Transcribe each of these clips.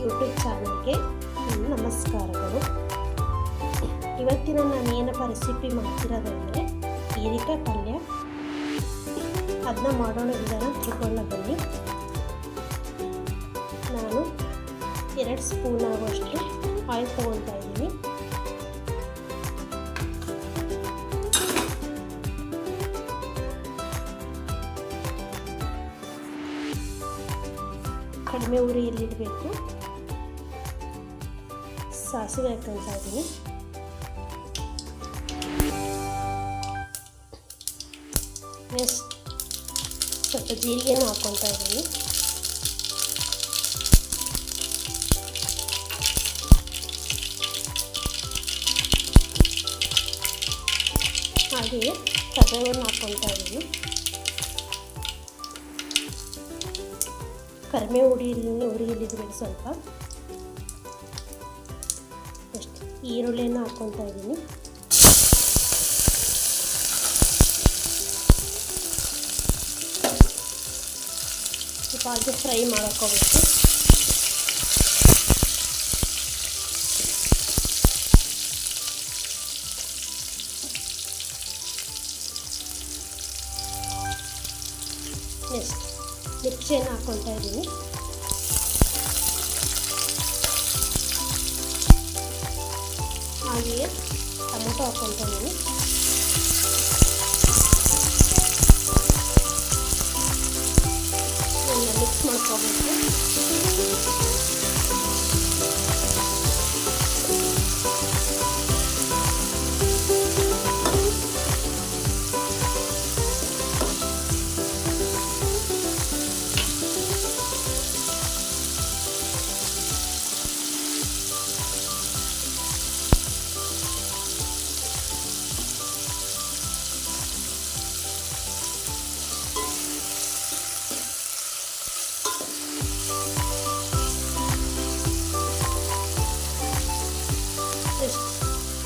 YouTube ಚಾನಲ್ಗೆ ನನ್ನ ನಮಸ್ಕಾರಗಳು. ಇವತ್ತಿನ ನಾನು ಏನಪ್ಪ ರೆಸಿಪಿ ಮಾಡ್ತಿರೋದಂದರೆ ಹೀರಿಕಾಯಿ ಪಲ್ಯ ಅದನ್ನ ಮಾಡೋಣ ವಿಧಾನ ತಿಳ್ಕೊಳ್ಳ ಬನ್ನಿ. ನಾನು ಎರಡು ಸ್ಪೂನ್ ಆಗುವಷ್ಟು ಆಯಿಲ್ ತೊಗೊಳ್ತಾ ಇದ್ದೀನಿ. ಕಡಿಮೆ ಉರಿಯಲ್ಲಿಡಬೇಕು ಸಾಸಿವೆ ಹಾಕೊಳ್ತಾ ಇದ್ದೀನಿ. ನೆಕ್ಸ್ಟ್ ಸ್ವಲ್ಪ ಜೀರಿಗೆನೂ ಹಾಕ್ಕೊತಾ ಇದ್ದೀನಿ. ಹಾಗೆಯೇ ಕರಿಬೇವನ್ನು ಹಾಕ್ಕೊತಾ ಇದ್ದೀನಿ. ಕಡಿಮೆ ಉರಿಯಲ್ಲಿ ಉರಿಯಲ್ಲಿದ್ಬೇಕು ಸ್ವಲ್ಪ. ಎಷ್ಟು ಈರುಳ್ಳಿಯನ್ನು ಹಾಕ್ಕೊತಾ ಇದ್ದೀನಿ. ಸ್ವಲ್ಪ ಹಾಗೆ ಫ್ರೈ ಮಾಡೋಕ್ಕೋಗುತ್ತೆ ಮಿರ್ಚಿಯನ್ನು ಹಾಕ್ಕೊಳ್ತಾ ಇದ್ದೀನಿ. ಹಾಗೆಯೇ ಟೊಮೊಟೊ ಹಾಕ್ಕೊಳ್ತಾ ಇದ್ದೀನಿ. ಎಲ್ಲ ಮಿಕ್ಸ್ ಮಾಡ್ಕೋಬೇಕು.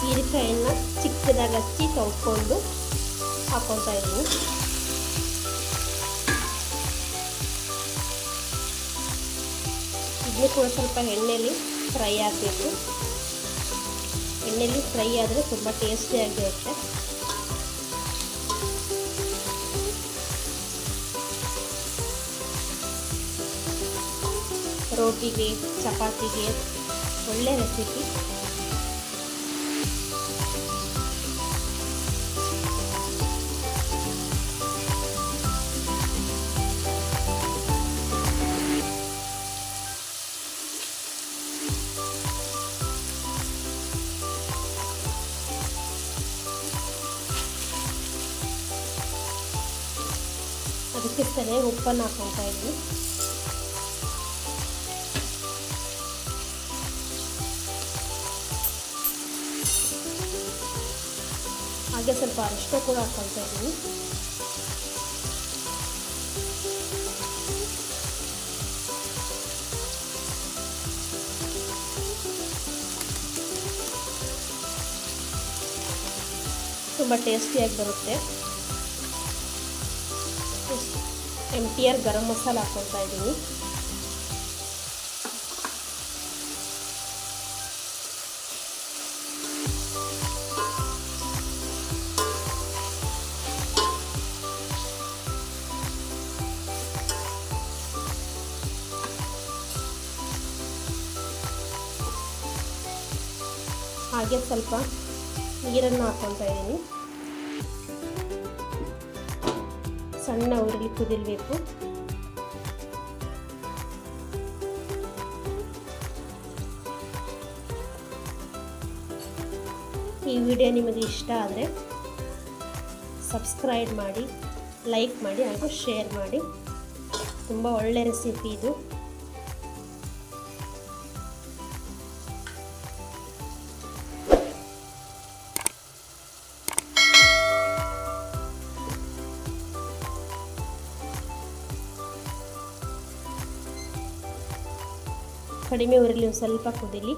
ಹೀರೆಕಾಯನ್ನು ಚಿಕ್ಕದಾಗಿ ಹಚ್ಚಿ ತೊಳ್ಕೊಂಡು ಹಾಕೊತಾ ಇದ್ದೀನಿ. ಇದನ್ನು ಕೂಡ ಸ್ವಲ್ಪ ಎಣ್ಣೆಯಲ್ಲಿ ಫ್ರೈ ಆಗಬೇಕು. ಎಣ್ಣೆಯಲ್ಲಿ ಫ್ರೈ ಆದರೆ ತುಂಬ ಟೇಸ್ಟಿಯಾಗಿರುತ್ತೆ ರೋಟಿಗೆ, ಚಪಾತಿಗೆ ಒಳ್ಳೆ ರೆಸಿಪಿ ಅದಕ್ಕೆ ಸರಿಯಾಗಿ ಉಪ್ಪನ್ನು ಹಾಕ್ಕೊತಾ ಇದ್ದೀನಿ. ಹಾಗೆ ಸ್ವಲ್ಪ ಅರಿಶಿನ ಕೂಡ ಹಾಕ್ಕೊಳ್ತಾ ಇದ್ದೀನಿ. ತುಂಬ ಟೇಸ್ಟಿಯಾಗಿ ಬರುತ್ತೆ. M T R garam masala ಹಾಕ್ಕೊತಾ ಇದ್ದೀನಿ ಹಾಗೆ ಸ್ವಲ್ಪ ನೀರನ್ನು ಹಾಕ್ಕೊತಾ ಇದ್ದೀನಿ ಸಣ್ಣ ಉರುಳಿ ಕುದಿಲ್ಬೇಕು. ಈ ವಿಡಿಯೋ ನಿಮಗೆ ಇಷ್ಟ ಆದರೆ ಸಬ್ಸ್ಕ್ರೈಬ್ ಮಾಡಿ, ಲೈಕ್ ಮಾಡಿ ಹಾಗೂ ಶೇರ್ ಮಾಡಿ. ತುಂಬ ಒಳ್ಳೆ ರೆಸಿಪಿ ಇದು. ಕಡಿಮೆ ಊರಲ್ಲಿ ಒಂದು ಸ್ವಲ್ಪ ಕುದೀಲಿ.